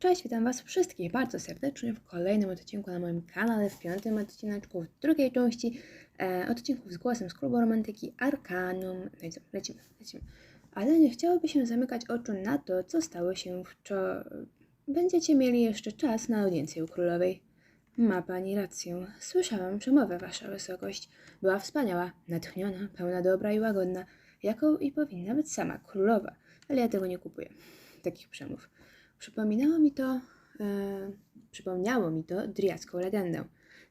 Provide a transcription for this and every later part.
Cześć, witam Was wszystkich bardzo serdecznie w kolejnym odcinku na moim kanale, w piątym odcineczku, w drugiej części e, odcinków z głosem z klubu romantyki Arkanum. No i co, lecimy, lecimy. Ale nie chciałoby się zamykać oczu na to, co stało się wczoraj. Będziecie mieli jeszcze czas na audiencję u królowej. Ma pani rację. Słyszałam przemowę, wasza wysokość. Była wspaniała, natchniona, pełna dobra i łagodna, jaką i powinna być sama królowa. Ale ja tego nie kupuję, takich przemów. Przypominało mi to, e, przypomniało mi to driacką legendę.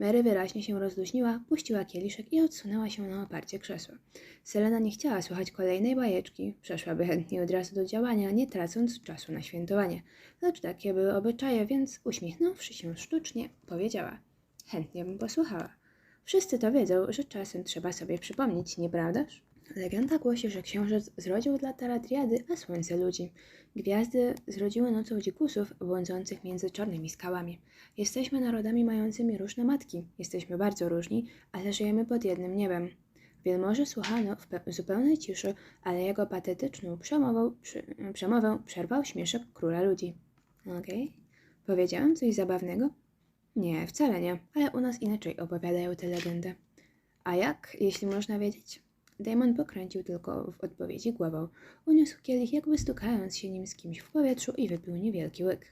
Mary wyraźnie się rozluźniła, puściła kieliszek i odsunęła się na oparcie krzesła. Selena nie chciała słuchać kolejnej bajeczki, przeszłaby chętnie od razu do działania, nie tracąc czasu na świętowanie. Lecz takie były obyczaje, więc uśmiechnąwszy się sztucznie, powiedziała: Chętnie bym posłuchała. Wszyscy to wiedzą, że czasem trzeba sobie przypomnieć, nieprawdaż? Legenda głosi, że książę zrodził dla Taradriady, a słońce ludzi. Gwiazdy zrodziły nocą dzikusów błądzących między czarnymi skałami. Jesteśmy narodami mającymi różne matki. Jesteśmy bardzo różni, ale żyjemy pod jednym niebem. Wielmoże słuchano w pe- zupełnej ciszy, ale jego patetyczną przemową, przy, przemowę przerwał śmieszek króla ludzi. Okej? Powiedziałem coś zabawnego? Nie, wcale nie, ale u nas inaczej opowiadają tę legendę. A jak, jeśli można wiedzieć? Damon pokręcił tylko w odpowiedzi głową. Uniósł kielich, jakby stukając się nim z kimś w powietrzu i wypił niewielki łyk.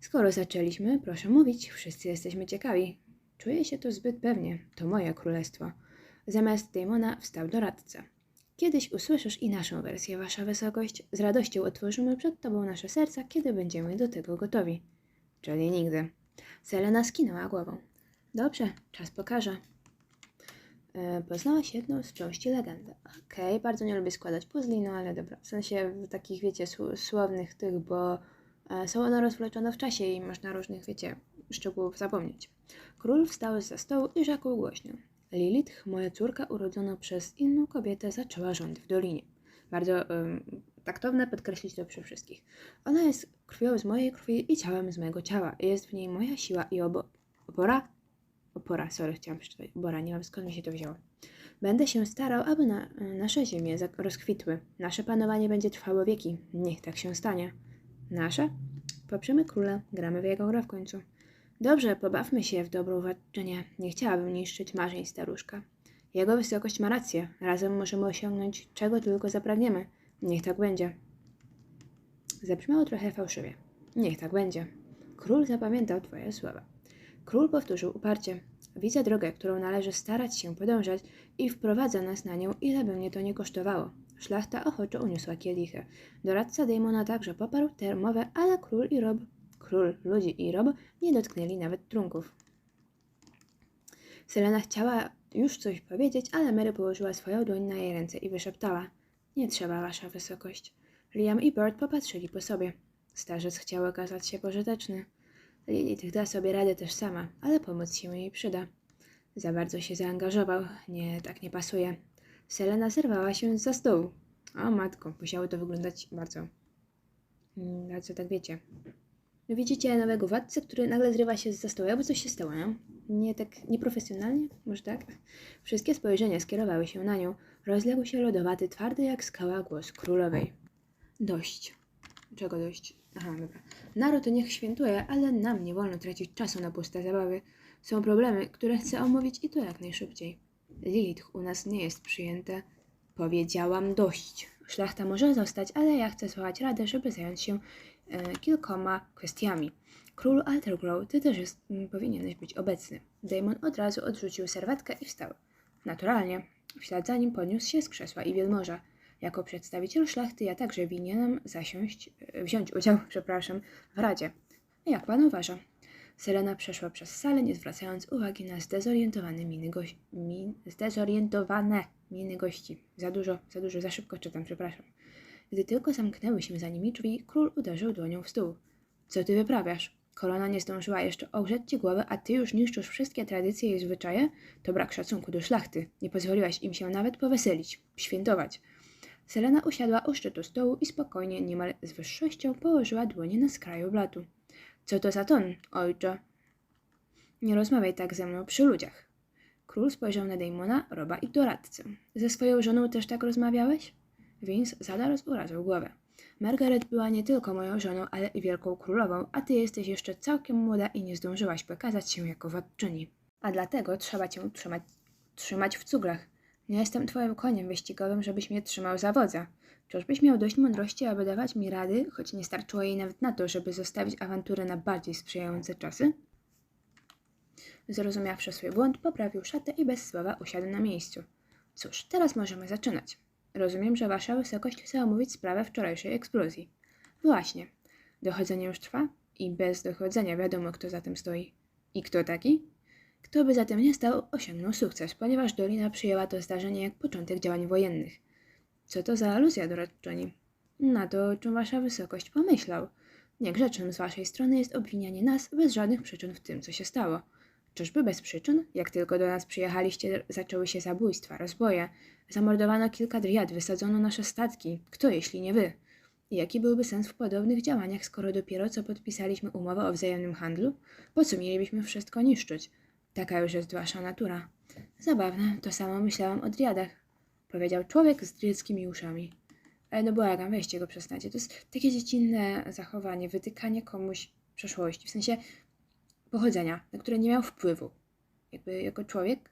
Skoro zaczęliśmy, proszę mówić, wszyscy jesteśmy ciekawi. Czuję się tu zbyt pewnie, to moje królestwo. Zamiast Damona wstał doradca. Kiedyś usłyszysz i naszą wersję, wasza wysokość. Z radością otworzymy przed tobą nasze serca, kiedy będziemy do tego gotowi. Czyli nigdy. Selena skinęła głową. Dobrze, czas pokaże. E, Poznałaś jedną z części legendy. Okej, bardzo nie lubię składać puzli, no ale dobra. W sensie takich, wiecie, sł- słownych tych, bo e, są one rozwleczone w czasie i można różnych, wiecie, szczegółów zapomnieć. Król wstał za stołu i rzekł głośno. Lilith, moja córka urodzona przez inną kobietę, zaczęła rządy w dolinie. Bardzo em, taktowne podkreślić to przy wszystkich. Ona jest krwią z mojej krwi i ciałem z mojego ciała. Jest w niej moja siła i obo- opora opora, sorry, chciałam przeczytać opora, nie wiem skąd mi się to wzięło. Będę się starał, aby na, nasze ziemie rozkwitły. Nasze panowanie będzie trwało wieki. Niech tak się stanie. Nasze? Poprzemy króla, gramy w jego grę w końcu. Dobrze, pobawmy się w dobrą władczynię. Nie chciałabym niszczyć marzeń staruszka. Jego wysokość ma rację. Razem możemy osiągnąć czego tylko zapragniemy. Niech tak będzie. Zabrzmiało trochę fałszywie. Niech tak będzie. Król zapamiętał twoje słowa. Król powtórzył uparcie. Widzę drogę, którą należy starać się podążać i wprowadza nas na nią, ile by mnie to nie kosztowało. Szlachta ochoczo uniosła kielichy. Doradca Damona także poparł tę mowę, ale król i Rob, król, ludzi i Rob nie dotknęli nawet trunków. Selena chciała już coś powiedzieć, ale Mary położyła swoją dłoń na jej ręce i wyszeptała. Nie trzeba, wasza wysokość. Liam i Bert popatrzyli po sobie. Starzec chciał okazać się pożyteczny. Lilith da sobie radę też sama, ale pomoc się jej przyda. Za bardzo się zaangażował. Nie, tak nie pasuje. Selena zerwała się za stołu. O matko, musiało to wyglądać bardzo... Bardzo tak wiecie. No widzicie nowego władcę, który nagle zrywa się za stołu, jakby coś się stało, nie? Nie tak nieprofesjonalnie? Może tak? Wszystkie spojrzenia skierowały się na nią. Rozległ się lodowaty, twardy jak skała głos królowej. Dość. Czego dość? Aha, dobra. Naród niech świętuje, ale nam nie wolno tracić czasu na puste zabawy. Są problemy, które chcę omówić i to jak najszybciej. Lilith u nas nie jest przyjęte. Powiedziałam dość. Szlachta może zostać, ale ja chcę zwołać radę, żeby zająć się e, kilkoma kwestiami. Król Altergrow, ty też jest, m, powinieneś być obecny. Damon od razu odrzucił serwetkę i wstał. Naturalnie. W ślad za nim podniósł się z krzesła i wielmoża. Jako przedstawiciel szlachty ja także winienem zasiąść, e, wziąć udział, przepraszam, w radzie. Jak pan uważa? Selena przeszła przez salę, nie zwracając uwagi na zdezorientowane miny, goś- min, zdezorientowane miny gości. Za dużo, za dużo, za szybko czytam, przepraszam. Gdy tylko zamknęły się za nimi drzwi, król uderzył dłonią w stół. Co ty wyprawiasz? Korona nie zdążyła jeszcze ogrzeć ci głowę, a ty już niszczysz wszystkie tradycje i zwyczaje? To brak szacunku do szlachty. Nie pozwoliłaś im się nawet poweselić, świętować. Selena usiadła u szczytu stołu i spokojnie, niemal z wyższością położyła dłonie na skraju blatu. Co to za ton, ojcze? Nie rozmawiaj tak ze mną przy ludziach. Król spojrzał na Damona, Roba i doradcę. Ze swoją żoną też tak rozmawiałeś? Vince zadarł z urazą głowę. Margaret była nie tylko moją żoną, ale i wielką królową, a ty jesteś jeszcze całkiem młoda i nie zdążyłaś pokazać się jako władczyni. A dlatego trzeba cię trzymać, trzymać w cuglach. Nie jestem twoim koniem wyścigowym, żebyś mnie trzymał za wodza. Czyżbyś miał dość mądrości, aby dawać mi rady, choć nie starczyło jej nawet na to, żeby zostawić awanturę na bardziej sprzyjające czasy? Zrozumiawszy swój błąd, poprawił szatę i bez słowa usiadł na miejscu. Cóż, teraz możemy zaczynać. Rozumiem, że Wasza Wysokość chce omówić sprawę wczorajszej eksplozji. Właśnie. Dochodzenie już trwa i bez dochodzenia wiadomo, kto za tym stoi. I kto taki? Kto by za tym nie stał, osiągnął sukces, ponieważ Dolina przyjęła to zdarzenie jak początek działań wojennych. Co to za aluzja, doradczyni? Na to, o czym Wasza Wysokość pomyślał. Niegrzecznym z Waszej strony jest obwinianie nas bez żadnych przyczyn w tym, co się stało. Czyżby bez przyczyn? Jak tylko do nas przyjechaliście, zaczęły się zabójstwa, rozboje. Zamordowano kilka driad, wysadzono nasze statki. Kto, jeśli nie wy? Jaki byłby sens w podobnych działaniach, skoro dopiero co podpisaliśmy umowę o wzajemnym handlu? Po co mielibyśmy wszystko niszczyć? Taka już jest wasza natura. Zabawne, to samo myślałam o driadach. Powiedział człowiek z driedzkimi uszami. Ale no błagam, weźcie go przestańcie. To jest takie dziecinne zachowanie, wytykanie komuś przeszłości. W sensie pochodzenia, na które nie miał wpływu. Jakby jako człowiek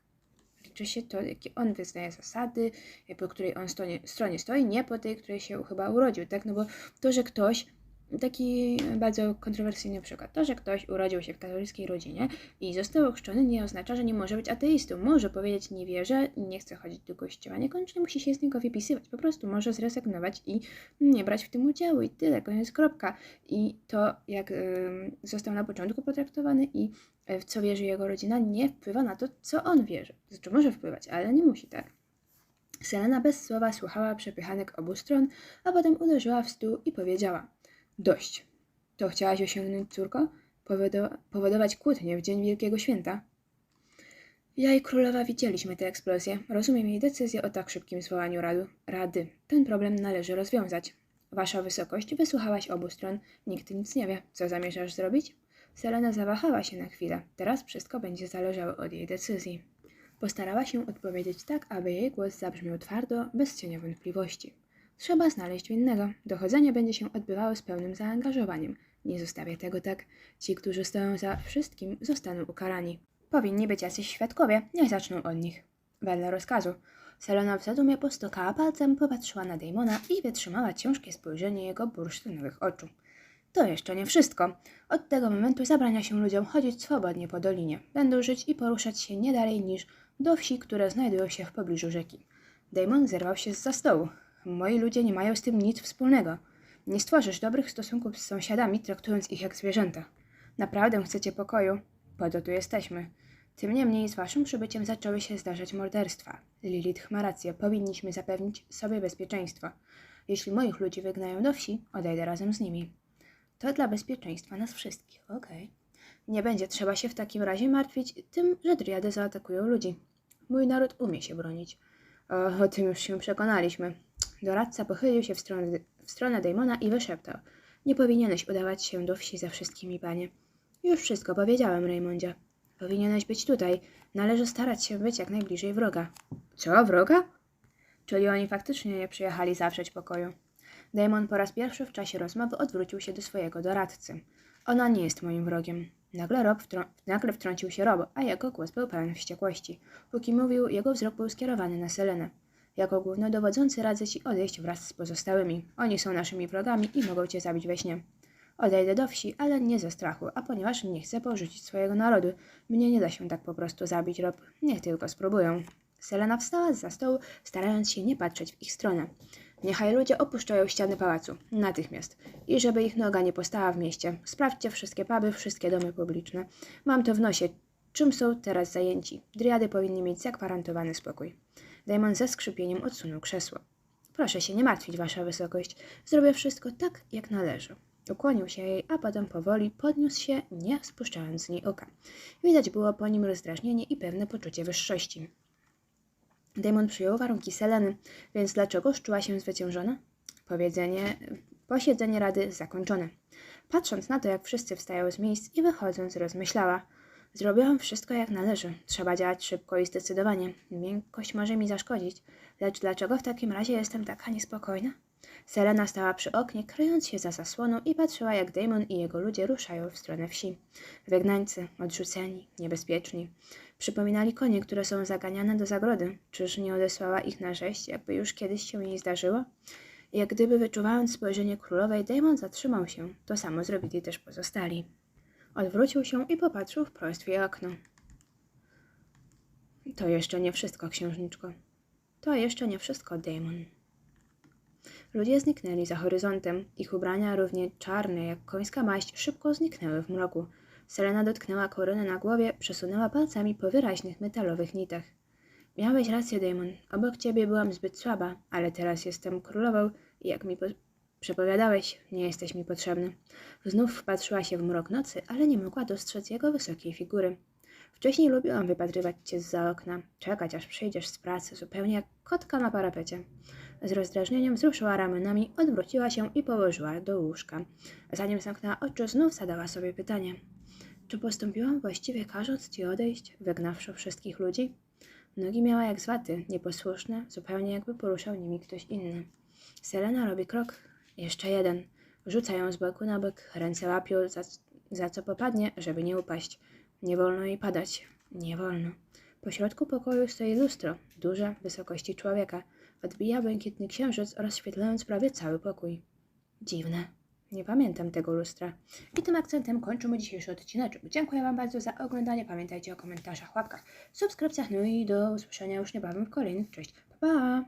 liczy się to, jakie on wyznaje zasady, po której on stronie, stronie stoi, nie po tej, której się chyba urodził, tak? No bo to, że ktoś, taki bardzo kontrowersyjny przykład, to, że ktoś urodził się w katolickiej rodzinie i został ochrzczony, nie oznacza, że nie może być ateistą. Może powiedzieć, nie wierzę, nie chce chodzić do kościoła, niekoniecznie musi się z niego wypisywać, po prostu może zrezygnować i nie brać w tym udziału i tyle, koniec, kropka. I to, jak ym, został na początku potraktowany i e, w co wierzy jego rodzina, nie wpływa na to, co on wierzy. Znaczy może wpływać, ale nie musi, tak? Selena bez słowa słuchała przepychanek obu stron, a potem uderzyła w stół i powiedziała: Dość. To chciałaś osiągnąć, córko? Powodo- powodować kłótnie w dzień Wielkiego Święta? Ja i królowa widzieliśmy tę eksplozję. Rozumiem jej decyzję o tak szybkim zwołaniu radu. rady. Ten problem należy rozwiązać. Wasza wysokość, wysłuchałaś obu stron. Nikt nic nie wie. Co zamierzasz zrobić? Selena zawahała się na chwilę. Teraz wszystko będzie zależało od jej decyzji. Postarała się odpowiedzieć tak, aby jej głos zabrzmiał twardo, bez cienia wątpliwości. Trzeba znaleźć winnego. Dochodzenie będzie się odbywało z pełnym zaangażowaniem. Nie zostawię tego tak. Ci, którzy stoją za wszystkim, zostaną ukarani. Powinni być jacyś świadkowie, niech zaczną od nich. Wedle rozkazu. Selena w zadumie postukała palcem, popatrzyła na Damona i wytrzymała ciężkie spojrzenie jego bursztynowych oczu. To jeszcze nie wszystko. Od tego momentu zabrania się ludziom chodzić swobodnie po dolinie. Będą żyć i poruszać się nie dalej niż do wsi, które znajdują się w pobliżu rzeki. Damon zerwał się z za stołu. Moi ludzie nie mają z tym nic wspólnego. Nie stworzysz dobrych stosunków z sąsiadami, traktując ich jak zwierzęta. Naprawdę chcecie pokoju? Po to tu jesteśmy. Tym niemniej z waszym przybyciem zaczęły się zdarzać morderstwa. Lilith ma rację, powinniśmy zapewnić sobie bezpieczeństwo. Jeśli moich ludzi wygnają do wsi, odejdę razem z nimi. To dla bezpieczeństwa nas wszystkich, okej. Nie będzie trzeba się w takim razie martwić tym, że driady zaatakują ludzi. Mój naród umie się bronić. O, o tym już się przekonaliśmy. Doradca pochylił się w stronę, w stronę Damona i wyszeptał. Nie powinieneś udawać się do wsi za wszystkimi, panie. Już wszystko powiedziałem, Raymondzie. Powinieneś być tutaj. Należy starać się być jak najbliżej wroga. Co, wroga? Czyli oni faktycznie nie przyjechali zawrzeć pokoju. Damon po raz pierwszy w czasie rozmowy odwrócił się do swojego doradcy. Ona nie jest moim wrogiem. Nagle, Rob wtrą- nagle wtrącił się Rob, a jego głos był pełen wściekłości. Póki mówił, jego wzrok był skierowany na Selenę. Jako głównodowodzący radzę ci odejść wraz z pozostałymi. Oni są naszymi wrogami i mogą cię zabić we śnie. Odejdę do wsi, ale nie ze strachu, a ponieważ nie chcę porzucić swojego narodu. Mnie nie da się tak po prostu zabić, Rob. Niech tylko spróbują. Selena wstała za stołu, starając się nie patrzeć w ich stronę. Niechaj ludzie opuszczają ściany pałacu. Natychmiast. I żeby ich noga nie postała w mieście. Sprawdźcie wszystkie puby, wszystkie domy publiczne. Mam to w nosie. Czym są teraz zajęci? Driady powinny mieć zagwarantowany spokój. Damon ze skrzypieniem odsunął krzesło. Proszę się nie martwić, wasza wysokość. Zrobię wszystko tak, jak należy. Ukłonił się jej, a potem powoli podniósł się, nie spuszczając z niej oka. Widać było po nim rozdrażnienie i pewne poczucie wyższości. Damon przyjął warunki Seleny, więc dlaczegoż czuła się zwyciężona? Powiedzenie, posiedzenie rady zakończone. Patrząc na to, jak wszyscy wstają z miejsc i wychodząc, rozmyślała. Zrobiłam wszystko jak należy. Trzeba działać szybko i zdecydowanie. Miękkość może mi zaszkodzić. Lecz dlaczego w takim razie jestem taka niespokojna? Selena stała przy oknie, kryjąc się za zasłoną i patrzyła, jak Damon i jego ludzie ruszają w stronę wsi. Wygnańcy, odrzuceni, niebezpieczni. Przypominali konie, które są zaganiane do zagrody. Czyż nie odesłała ich na rzeź, jakby już kiedyś się jej zdarzyło? Jak gdyby wyczuwając spojrzenie królowej, Damon zatrzymał się. To samo zrobili też pozostali. Odwrócił się i popatrzył wprost w jej okno. To jeszcze nie wszystko, księżniczko. To jeszcze nie wszystko, Damon. Ludzie zniknęli za horyzontem. Ich ubrania, równie czarne jak końska maść, szybko zniknęły w mroku. Selena dotknęła korony na głowie, przesunęła palcami po wyraźnych metalowych nitach. Miałeś rację, Damon. Obok ciebie byłam zbyt słaba, ale teraz jestem królową i jak mi przepowiadałeś, nie jesteś mi potrzebny. Znów wpatrzyła się w mrok nocy, ale nie mogła dostrzec jego wysokiej figury. Wcześniej lubiłam wypatrywać cię za okna, czekać aż przyjdziesz z pracy, zupełnie jak kotka na parapecie. Z rozdrażnieniem wzruszyła ramionami, odwróciła się i położyła do łóżka. Zanim zamknęła oczy, znów zadała sobie pytanie. Czy postąpiłam właściwie każąc ci odejść, wygnawszy wszystkich ludzi? Nogi miała jak z waty, nieposłuszne, zupełnie jakby poruszał nimi ktoś inny. Selena robi krok, jeszcze jeden. Rzuca ją z boku na bok, ręce łapią za, za co popadnie, żeby nie upaść. Nie wolno jej padać. Nie wolno. Po środku pokoju stoi lustro, duże, wysokości człowieka. Odbija błękitny księżyc, rozświetlając prawie cały pokój. Dziwne. Nie pamiętam tego lustra. I tym akcentem kończymy dzisiejszy odcinek. Dziękuję Wam bardzo za oglądanie. Pamiętajcie o komentarzach, łapkach, subskrypcjach. No i do usłyszenia już niebawem w kolejnym. Cześć. Pa, pa!